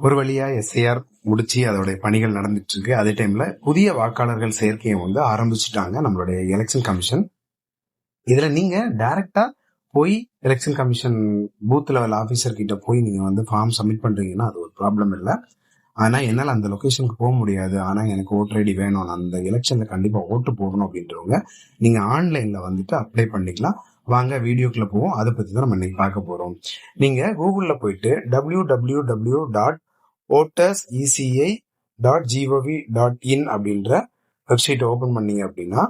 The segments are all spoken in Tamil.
ஒரு வழியா எஸ்ஐஆர் முடிச்சு அதோடைய பணிகள் நடந்துட்டு இருக்கு அதே டைம்ல புதிய வாக்காளர்கள் சேர்க்கையை வந்து ஆரம்பிச்சுட்டாங்க நம்மளுடைய எலெக்ஷன் கமிஷன் இதுல நீங்க டைரக்டா போய் election commission booth level officer கிட்ட போய் நீங்க வந்து ஃபார்ம் சப்மிட் பண்றீங்கன்னா அது ஒரு ப்ராப்ளம் இல்லை. ஆனா என்னால் அந்த லொகேஷனுக்கு போக முடியாது. ஆனா எனக்கு ஓட்டர் ஐடி வேணும். நான் அந்த எலெக்ஷன்ல கண்டிப்பா ஓட்டு போடணும் அப்படின்றவங்க நீங்க ஆன்லைன்ல வந்துட்டு அப்ளை பண்ணிக்கலாம். வாங்க வீடியோக்குள்ள போவோம். அதை பத்தி தான் நம்ம இன்னைக்கு பார்க்க போறோம். நீங்க கூகுள்ல போயிட்டு W W W dot voters ECI dot GOV dot IN அப்படின்ற வெப்சைட்டை ஓபன் பண்ணீங்க அப்படின்னா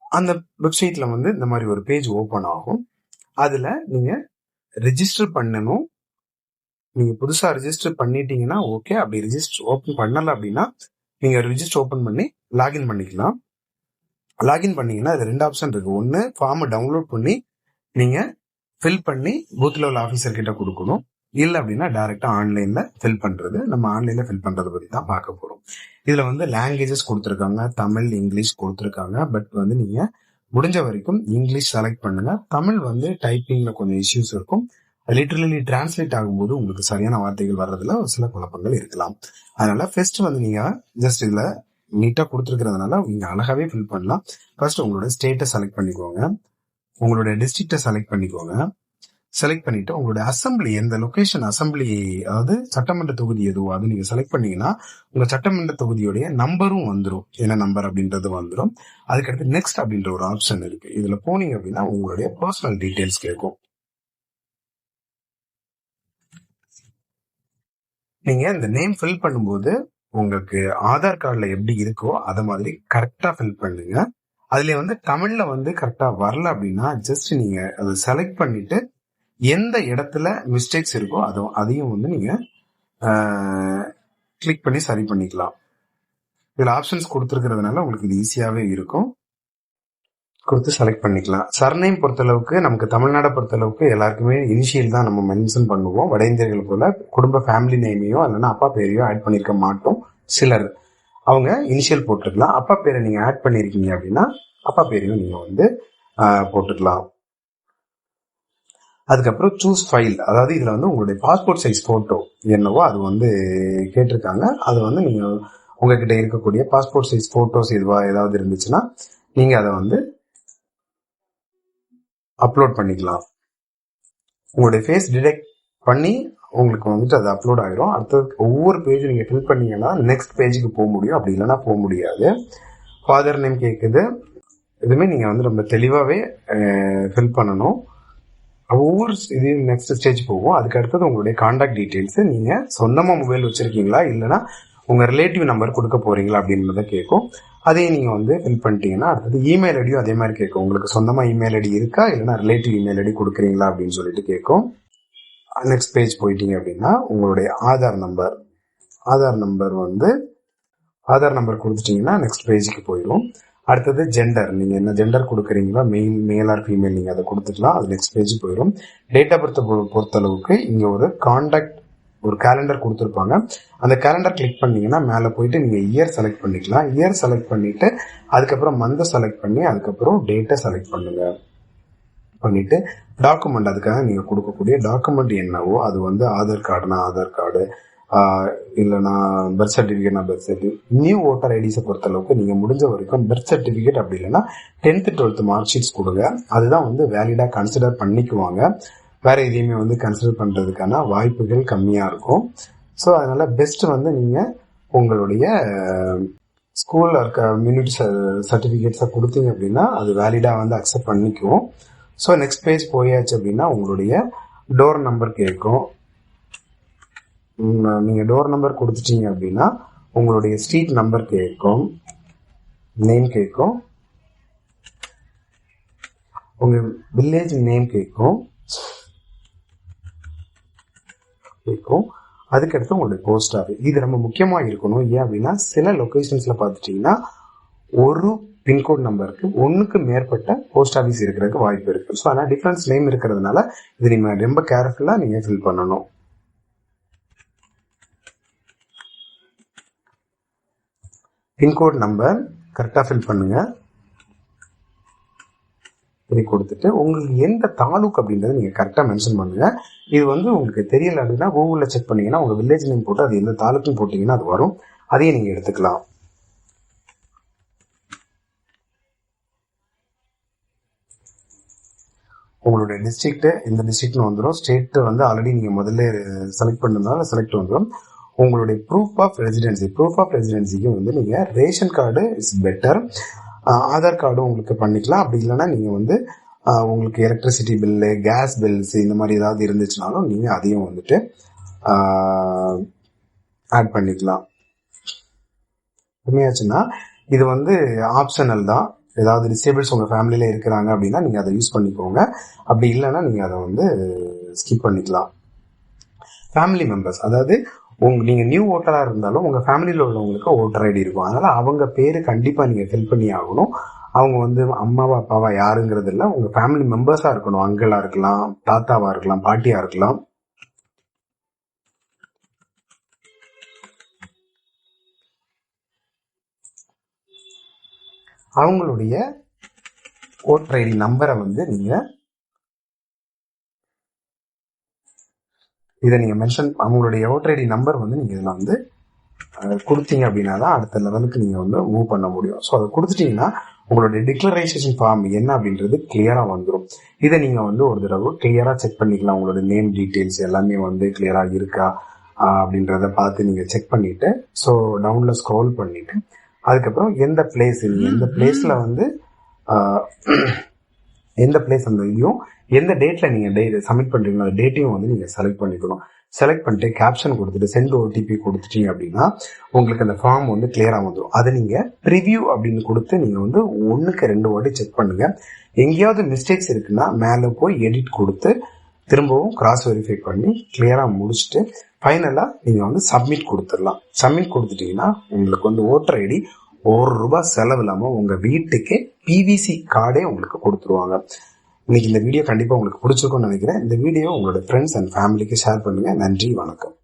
அந்த வெப்சைட்ல வந்து இந்த மாதிரி ஒரு பேஜ் ஓபன் ஆகும். அதுல நீங்க ரிஜிஸ்டர் பண்ணணும். நீங்க புதுசா ரிஜிஸ்டர் பண்ணிட்டீங்கன்னா ஓகே அப்படி ரிஜிஸ்டர் ஓபன் பண்ணல அப்படின்னா நீங்க ரிஜிஸ்டர் ஓபன் பண்ணி லாகின் பண்ணிக்கலாம். லாகின் பண்ணீங்கன்னா அது ரெண்டு ஆப்ஷன் இருக்கு. ஒன்று ஃபார்மை டவுன்லோட் பண்ணி நீங்க ஃபில் பண்ணி பூத் லெவல் ஆஃபீஸர் கிட்ட கொடுக்கணும். இல்லை அப்படின்னா டேரெக்டாக ஆன்லைன்ல ஃபில் பண்றது. நம்ம ஆன்லைன்ல ஃபில் பண்றதை பத்தி தான் பார்க்க போறோம். இதுல வந்து லாங்குவேஜஸ் கொடுத்துருக்காங்க தமிழ் இங்கிலீஷ் கொடுத்துருக்காங்க. பட் வந்து நீங்க முடிஞ்ச வரைக்கும் இங்கிலீஷ் செலக்ட் பண்ணுங்க. தமிழ் வந்து டைப்பிங்ல கொஞ்சம் இஷ்யூஸ் இருக்கும். லிட்டரலி டிரான்ஸ்லேட் ஆகும்போது உங்களுக்கு சரியான வார்த்தைகள் வர்றதுல ஒரு சில குழப்பங்கள் இருக்கலாம். அதனால ஃபர்ஸ்ட் வந்து நீங்க ஜஸ்ட் இதுல நீட்டாக கொடுத்துருக்கிறதுனால நீங்கள் அழகாகவே ஃபில் பண்ணலாம். ஃபர்ஸ்ட் உங்களோட ஸ்டேட்டை செலக்ட் பண்ணிக்கோங்க. உங்களோட டிஸ்ட்ரிக்டை செலக்ட் பண்ணிக்கோங்க. செலக்ட் பண்ணிட்டு உங்களோட அசம்பிளி எந்த லொக்கேஷன் அசம்பிளி அதாவது சட்டமன்ற தொகுதி எதுவோ அது நீங்க செலக்ட் பண்ணீங்கன்னா உங்க சட்டமன்ற தொகுதியுடைய நம்பரும் வந்துடும் என்ன நம்பர் அப்படின்றது வந்துடும் அதுக்கடுத்து நெக்ஸ்ட் அப்படின்ற ஒரு ஆப்ஷன் இருக்கு. இதுல போனீங்க அப்படின்னா உங்களுடைய பர்சனல் டீடைல்ஸ் கேட்கும். நீங்க இந்த நேம் ஃபில் பண்ணும்போது உங்களுக்கு ஆதார் கார்டில் எப்படி இருக்கோ அதை மாதிரி கரெக்டாக ஃபில் பண்ணுங்க. அதுல வந்து தமிழ்ல வந்து கரெக்டாக வரல அப்படின்னா ஜஸ்ட் நீங்க அதை செலக்ட் பண்ணிட்டு எந்த இடத்துல மிஸ்டேக்ஸ் இருக்கோ அதை அதையும் வந்து நீங்க கிளிக் பண்ணி சரி பண்ணிக்கலாம். இதில் ஆப்ஷன்ஸ் கொடுத்துருக்கிறதுனால உங்களுக்கு இது ஈஸியாகவே இருக்கும். கொடுத்து செலக்ட் பண்ணிக்கலாம். சர்நேம் பொறுத்தளவுக்கு நமக்கு தமிழ்நாடை பொறுத்தளவுக்கு எல்லாருக்குமே இனிஷியல் தான் நம்ம மென்ஷன் பண்ணுவோம். வட இந்தியர்கள் போல குடும்ப ஃபேமிலி நேமையோ இல்லைன்னா அப்பா பேரையோ ஆட் பண்ணியிருக்க மாட்டோம். சிலர் அவங்க இனிஷியல் போட்டுக்கலாம். அப்பா பேரை நீங்கள் ஆட் பண்ணியிருக்கீங்க அப்படின்னா அப்பா பேரையும் நீங்கள் வந்து போட்டுக்கலாம். அதுக்கப்புறம் சூஸ் ஃபைல் அதாவது இதில் வந்து உங்களுடைய பாஸ்போர்ட் சைஸ் ஃபோட்டோ என்னவோ அது வந்து கேட்டிருக்காங்க. அது வந்து நீங்கள் உங்ககிட்ட இருக்கக்கூடிய பாஸ்போர்ட் சைஸ் ஃபோட்டோஸ் எதுவாக ஏதாவது இருந்துச்சுன்னா நீங்கள் அதை வந்து அப்லோட் பண்ணிக்கலாம். உங்களுடைய ஃபேஸ் டிடெக்ட் பண்ணி உங்களுக்கு வந்துட்டு அது அப்லோட் ஆயிரும். அடுத்தது ஒவ்வொரு பேஜும் நீங்கள் ஃபில் பண்ணீங்கன்னா நெக்ஸ்ட் பேஜுக்கு போக முடியும். அப்படி இல்லைன்னா போக முடியாது. ஃபாதர் நேம் கேட்குது இதுவுமே நீங்கள் வந்து ரொம்ப தெளிவாகவே ஃபில் பண்ணணும். ஒவ்வொரு இது நெக்ஸ்ட் ஸ்டேஜ் போகும். அதுக்கு அடுத்தது உங்களுடைய கான்டாக்ட் டீட்டெயில்ஸ் நீங்கள் சொந்தமாக மொபைல் வச்சுருக்கீங்களா? இல்லைன்னா உங்க ரிலேட்டிவ் நம்பர் கொடுக்க போறீங்களா அப்படின்றத கேட்கும் அதையும் நீங்க வந்து ஃபில் பண்ணிட்டீங்கன்னா அடுத்தது இமெயில் ஐடியும் அதே மாதிரி கேட்கும் உங்களுக்கு சொந்தமா இமெயில் ஐடி இருக்கா? இல்லைன்னா ரிலேட்டிவ் இமெயில் ஐடி கொடுக்குறீங்களா அப்படின்னு சொல்லிட்டு கேட்கும் நெக்ஸ்ட் பேஜ் போயிட்டீங்க அப்படின்னா உங்களுடைய ஆதார் நம்பர் ஆதார் நம்பர் வந்து ஆதார் நம்பர் கொடுத்துட்டீங்கன்னா நெக்ஸ்ட் பேஜுக்கு போயிடும் அடுத்தது ஜெண்டர் நீங்க என்ன ஜெண்டர் கொடுக்குறீங்களா மெயில் மேல் ஆர் ஃபீமேல் நீங்க அதை கொடுத்துக்கலாம் அது நெக்ஸ்ட் பேஜ் போயிடும் டேட் ஆஃப் பர்த் பொறுத்தளவுக்கு இங்க ஒரு கான்டாக்ட் ஒரு கேலண்டர் கொடுத்துருப்பாங்க. அந்த கேலண்டர் கிளிக் பண்ணீங்கன்னா மேலே போயிட்டு நீங்கள் இயர் செலக்ட் பண்ணிக்கலாம். இயர் செலக்ட் பண்ணிட்டு அதுக்கப்புறம் மந்தை செலக்ட் பண்ணி அதுக்கப்புறம் டேட்டை செலக்ட் பண்ணுங்க. பண்ணிட்டு டாக்குமெண்ட் அதுக்காக நீங்கள் கொடுக்கக்கூடிய டாக்குமெண்ட் என்னவோ அது வந்து ஆதார் கார்டுனா ஆதார் கார்டு இல்லைனா பர்த் சர்டிஃபிகேட்னா பர்த் சர்டிஃபிகேட் நியூ ஓட்டர் ஐடிஸை பொறுத்தளவுக்கு நீங்கள் முடிஞ்ச வரைக்கும் பர்த் சர்டிஃபிகேட் அப்படி இல்லைன்னா டென்த்து டுவெல்த்து மார்க் ஷீட்ஸ் கொடுங்க. அதுதான் வந்து வேலிடாக கன்சிடர் பண்ணிக்குவாங்க. வேற எதையுமே வந்து கன்சிடர் பண்றதுக்கான வாய்ப்புகள் கம்மியா இருக்கும். ஸோ அதனால பெஸ்ட் வந்து நீங்க உங்களுடைய ஸ்கூலில் இருக்க மினிட் சர்டிஃபிகேட்ஸை கொடுத்தீங்க அப்படின்னா அது வேலிடாக வந்து அக்செப்ட் பண்ணிக்குவோம். ஸோ நெக்ஸ்ட் பேஜ் போயாச்சு அப்படின்னா உங்களுடைய டோர் நம்பர் கேட்கும். நீங்கள் டோர் நம்பர் கொடுத்துட்டீங்க அப்படின்னா உங்களுடைய ஸ்ட்ரீட் நம்பர் கேட்கும். நேம் கேட்கும். உங்கள் வில்லேஜ் நேம் கேட்கும். இருக்கும். அதுக்கடுத்து உங்களுடைய போஸ்ட் ஆஃபீஸ் இது ரொம்ப முக்கியமாக இருக்கணும். ஏன் அப்படின்னா சில லொக்கேஷன்ஸில் பார்த்துட்டிங்கன்னா ஒரு பின்கோட் நம்பருக்கு ஒன்றுக்கு மேற்பட்ட போஸ்ட் ஆஃபீஸ் இருக்கிறதுக்கு வாய்ப்பு இருக்கு. ஸோ ஆனால் டிஃப்ரென்ஸ் நேம் இருக்கிறதுனால இது நீங்கள் ரொம்ப கேர்ஃபுல்லாக நீங்கள் ஃபில் பண்ணணும். பின்கோட் நம்பர் கரெக்டாக ஃபில் பண்ணுங்கள் இதை கொடுத்துட்டு உங்களுக்கு எந்த தாலுக் அப்படின்றத நீங்க கரெக்டா மென்ஷன் பண்ணுங்க. இது வந்து உங்களுக்கு தெரியல அப்படின்னா கூகுளில் செக் பண்ணீங்கன்னா உங்க வில்லேஜ் நேம் போட்டு அது எந்த தாலுக்குன்னு போட்டீங்கன்னா அது வரும். அதையும் நீங்க எடுத்துக்கலாம். உங்களுடைய டிஸ்ட்ரிக்ட் இந்த டிஸ்ட்ரிக்ட்னு வந்துடும் ஸ்டேட் வந்து ஆல்ரெடி நீங்க முதல்ல செலக்ட் பண்ணதுனால செலக்ட் வந்துடும் உங்களுடைய proof of residency proof of ரெசிடென்சிக்கு வந்து நீங்க ration card is better Aadhaar card உங்களுக்கு பண்ணிக்கலாம். அப்படி இல்லைன்னா நீங்க வந்து உங்களுக்கு எலக்ட்ரிசிட்டி பில்லு கேஸ் பில்ஸ் இந்த மாதிரி ஏதாவது இருந்துச்சுனாலும் நீங்க அதையும் வந்துட்டு ஆட் பண்ணிக்கலாம். உண்மையாச்சுன்னா இது வந்து ஆப்ஷனல் தான். ஏதாவது டிசேபிள்ஸ் உங்க ஃபேமிலியில இருக்கிறாங்க அப்படின்னா நீங்க அதை யூஸ் பண்ணிக்கோங்க. அப்படி இல்லைன்னா நீங்க அதை வந்து ஸ்கிப் பண்ணிக்கலாம். ஃபேமிலி மெம்பர்ஸ் அதாவது உங்க நீங்க நியூ ஓட்டரா இருந்தாலும் உங்க ஃபேமிலியில் உள்ளவங்களுக்கு ஓட்டர் ஐடி இருக்கும். அதனால அவங்க பேரு கண்டிப்பா நீங்க ஃபில் பண்ணி ஆகணும். அவங்க வந்து அம்மாவா அப்பாவா யாருங்கிறது இல்லை. உங்க ஃபேமிலி மெம்பர்ஸா இருக்கணும். அங்கிளா இருக்கலாம் தாத்தாவா இருக்கலாம் பாட்டியா இருக்கலாம். அவங்களுடைய ஓட்டர் ஐடி நம்பரை வந்து நீங்கள் இதை நீங்க மென்ஷன் அவங்களுடைய ஓட்டர் ஐடி நம்பர் வந்து நீங்க இதுல வந்து கொடுத்தீங்க அப்படின்னா தான் அடுத்த லெவலுக்கு நீங்க வந்து மூவ் பண்ண முடியும். ஸோ அதை கொடுத்துட்டீங்கன்னா உங்களுடைய டிக்ளரேஷன் ஃபார்ம் என்ன அப்படின்றது கிளியரா வந்துடும் இதை நீங்க வந்து ஒரு தடவை கிளியரா செக் பண்ணிக்கலாம். உங்களோட நேம் டீட்டெயில்ஸ் எல்லாமே வந்து கிளியரா இருக்கா அப்படின்றத பார்த்து நீங்க செக் பண்ணிட்டு ஸோ டவுன்ல ஸ்க்ரோல் பண்ணிட்டு அதுக்கப்புறம் எந்த பிளேஸ் நீங்கள் எந்த பிளேஸ்ல வந்து எந்த பிளேஸ் அந்த இதையும் எந்த டேட்டில் நீங்கள் டே சப்மிட் பண்ணுறீங்களோ அந்த டேட்டையும் வந்து நீங்கள் செலக்ட் பண்ணிக்கணும். செலக்ட் பண்ணிட்டு கேப்ஷன் கொடுத்துட்டு சென்ட் ஓடிபி கொடுத்துட்டீங்க அப்படின்னா உங்களுக்கு அந்த ஃபார்ம் வந்து கிளியராக வந்துடும் அதை நீங்கள் ரிவ்யூ அப்படின்னு கொடுத்து நீங்கள் வந்து ஒன்றுக்கு ரெண்டு வாட்டி செக் பண்ணுங்கள் எங்கேயாவது மிஸ்டேக்ஸ் இருக்குன்னா மேலே போய் எடிட் கொடுத்து திரும்பவும் கிராஸ் வெரிஃபை பண்ணி கிளியராக முடிச்சுட்டு ஃபைனலாக நீங்கள் வந்து சப்மிட் கொடுத்துடலாம். சப்மிட் கொடுத்துட்டீங்கன்னா உங்களுக்கு வந்து ஓட்டர் ஐடி ஒரு ரூபாய் செலவு இல்லாமல் உங்கள் வீட்டுக்கே பிவிசி கார்டே உங்களுக்கு கொடுத்துருவாங்க. இன்னைக்கு இந்த வீடியோ கண்டிப்பாக உங்களுக்கு பிடிச்சிருக்கும்னு நினைக்கிறேன். இந்த வீடியோ உங்களோட ஃப்ரெண்ட்ஸ் அண்ட் ஃபேமிலிக்கு ஷேர் பண்ணுங்கள் நன்றி வணக்கம்.